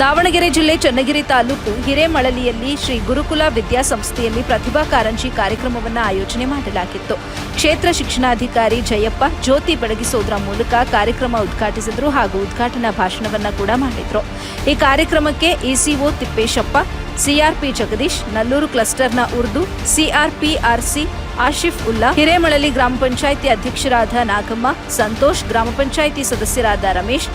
ದಾವಣಗೆರೆ ಜಿಲ್ಲೆ ಚನ್ನಗಿರಿ ತಾಲೂಕು ಹಿರೇಮಳಲಿಯಲ್ಲಿ ಶ್ರೀ ಗುರುಕುಲ ವಿದ್ಯಾಸಂಸ್ಥೆಯಲ್ಲಿ ಪ್ರತಿಭಾ ಕಾರಂಜಿ ಕಾರ್ಯಕ್ರಮವನ್ನು ಆಯೋಜನೆ ಮಾಡಲಾಗಿತ್ತು. ಕ್ಷೇತ್ರ ಶಿಕ್ಷಣಾಧಿಕಾರಿ ಜಯಪ್ಪ, ಜ್ಯೋತಿ ಬೆಳಗಿಸೋದ್ರ ಮೂಲಕ ಕಾರ್ಯಕ್ರಮ ಉದ್ಘಾಟಿಸಿದರು ಹಾಗೂ ಉದ್ಘಾಟನಾ ಭಾಷಣವನ್ನ ಕೂಡ ಮಾಡಿದ್ರು. ಈ ಕಾರ್ಯಕ್ರಮಕ್ಕೆ ಇಸಿಒ ತಿಪ್ಪೇಶಪ್ಪ, ಸಿಆರ್ಪಿ ಜಗದೀಶ್, ನಲ್ಲೂರು ಕ್ಲಸ್ಟರ್ನ ಉರ್ದು, ಸಿಆರ್ಪಿಆರ್ಸಿ ಆಶಿಫ್ ಉಲ್ಲಾ, ಹಿರೇಮಳಲಿ ಗ್ರಾಮ ಪಂಚಾಯಿತಿ ಅಧ್ಯಕ್ಷರಾದ ನಾಗಮ್ಮ, ಸಂತೋಷ್ ಗ್ರಾಮ ಪಂಚಾಯಿತಿ ಸದಸ್ಯರಾದ ರಮೇಶ್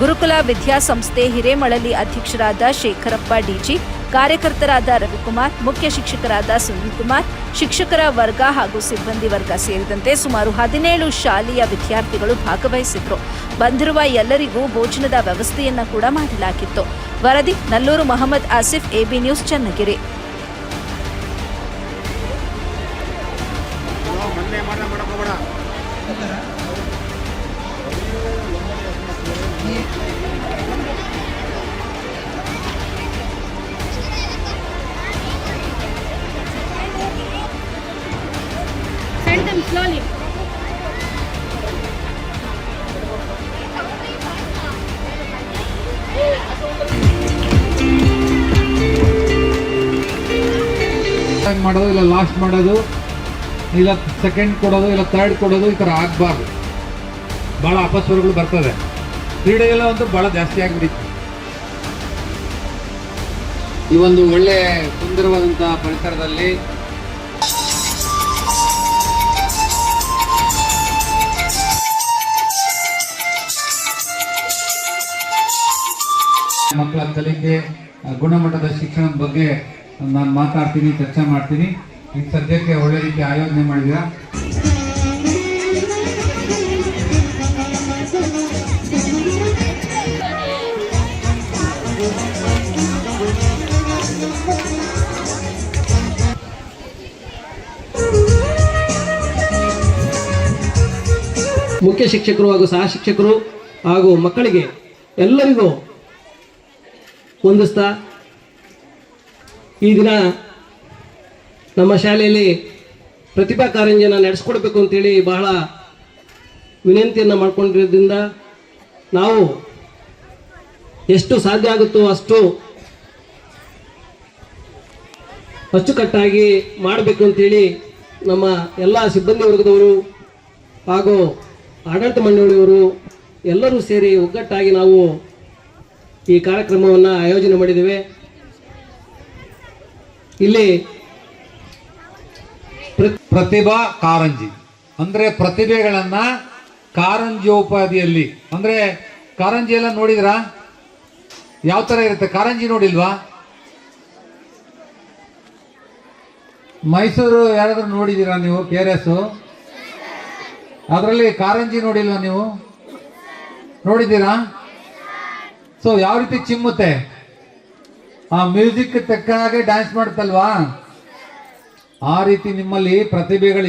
ಗುರುಕುಲ ವಿದ್ಯಾಸಂಸ್ಥೆ ಹಿರೇಮಳಲಿ ಅಧ್ಯಕ್ಷರಾದ ಶೇಖರಪ್ಪ ಡಿಜಿ, ಕಾರ್ಯಕರ್ತರಾದ ರವಿಕುಮಾರ್, ಮುಖ್ಯ ಶಿಕ್ಷಕರಾದ ಸುನೀಲ್ ಕುಮಾರ್ ಶಿಕ್ಷಕರ ವರ್ಗ ಹಾಗೂ ಸಿಬ್ಬಂದಿ ವರ್ಗ ಸೇರಿದಂತೆ ಸುಮಾರು ಹದಿನೇಳು ಶಾಲೆಯ ವಿದ್ಯಾರ್ಥಿಗಳು ಭಾಗವಹಿಸಿದ್ರು. ಬಂದಿರುವ ಎಲ್ಲರಿಗೂ ಭೋಜನದ ವ್ಯವಸ್ಥೆಯನ್ನ ಕೂಡ ಮಾಡಲಾಗಿತ್ತು. ವರದಿ, Nallur Mohammed Asif, AB news Channagiri. Send them slowly. ಮಾಡೋದು ಇಲ್ಲ ಲಾಸ್ಟ್ ಮಾಡೋದು ಇಲ್ಲ ಸೆಕೆಂಡ್ ಕೊಡೋದು ಇಲ್ಲ ಥರ್ಡ್ ಕೊಡೋದು ಈ ಥರ ಆಗಬಾರ್ದು ಭಾಳ ಅಪಸ್ವರಗಳು ಬರ್ತದೆ ಕ್ರೀಡೆಗೆಲ್ಲ ಒಂದು ಭಾಳ ಜಾಸ್ತಿ ಆಗಿಬಿಟ್ಟಿತ್ತು. ಈ ಒಂದು ಒಳ್ಳೆ ಸುಂದರವಾದಂತಹ ಪರಿಸರದಲ್ಲಿ ಮಕ್ಕಳ ಕಲಿಕೆ ಗುಣಮಟ್ಟದ ಶಿಕ್ಷಣದ ಬಗ್ಗೆ ನಾನು ಮಾತಾಡ್ತೀನಿ ಚರ್ಚೆ ಮಾಡ್ತೀನಿ. ಈಗ ಸದ್ಯಕ್ಕೆ ಒಳ್ಳೆ ರೀತಿ ಆಯೋಜನೆ ಮಾಡಿದ್ದೀರಾ? ಮುಖ್ಯ ಶಿಕ್ಷಕರು ಹಾಗೂ ಸಹ ಶಿಕ್ಷಕರು ಹಾಗೂ ಮಕ್ಕಳಿಗೆ ಎಲ್ಲರಿಗೂ ಹೊಂದಿಸ್ತಾ ಈ ದಿನ ನಮ್ಮ ಶಾಲೆಯಲ್ಲಿ ಪ್ರತಿಭಾ ಕಾರಂಜಿಯನ್ನು ನಡೆಸ್ಕೊಡ್ಬೇಕು ಅಂತೇಳಿ ಬಹಳ ವಿನಂತಿಯನ್ನು ಮಾಡ್ಕೊಂಡಿರೋದ್ರಿಂದ ನಾವು ಎಷ್ಟು ಸಾಧ್ಯ ಆಗುತ್ತೋ ಅಷ್ಟು ಅಚ್ಚುಕಟ್ಟಾಗಿ ಮಾಡಬೇಕು ಅಂತೇಳಿ ನಮ್ಮ ಎಲ್ಲ ಸಿಬ್ಬಂದಿ ವರ್ಗದವರು ಹಾಗೂ ಆಡಳಿತ ಮಂಡಳಿಯವರು ಎಲ್ಲರೂ ಸೇರಿ ಒಗ್ಗಟ್ಟಾಗಿ ನಾವು ಈ ಕಾರ್ಯಕ್ರಮವನ್ನು ಆಯೋಜನೆ ಮಾಡಿದ್ದೇವೆ. ಇಲ್ಲಿ ಪ್ರ- ಪ್ರತಿಭಾ ಕಾರಂಜಿ. ಅಂದರೆ ಪ್ರತಿಭೆಗಳನ್ನ ಕಾರಂಜಿಯೋಪಾದಿಯಲ್ಲಿ ಅಂದರೆ ಕಾರಂಜಿ ಎಲ್ಲ ನೋಡಿದ್ರಾ? ಯಾವ ಥರ ಇರುತ್ತೆ? ಕಾರಂಜಿ ನೋಡಿಲ್ವಾ? ಮೈಸೂರು ಯಾರಾದರೂ ನೋಡಿದ್ದೀರಾ ನೀವು? K R S? ಅದರಲ್ಲಿ ಕಾರಂಜಿ ನೋಡಿಲ್ವಾ ನೀವು? ನೋಡಿದ್ದೀರಾ? ಸೊ ಯಾವ ರೀತಿ ಚಿಮ್ಮುತ್ತೆ? ಆ ಮ್ಯೂಸಿಕ್ ತಕ್ಕ ಹಾಗೆ ಡ್ಯಾನ್ಸ್ ಮಾಡುತ್ತಲ್ವಾ? ಆ ರೀತಿ ನಿಮ್ಮಲ್ಲಿ ಪ್ರತಿಭೆಗಳು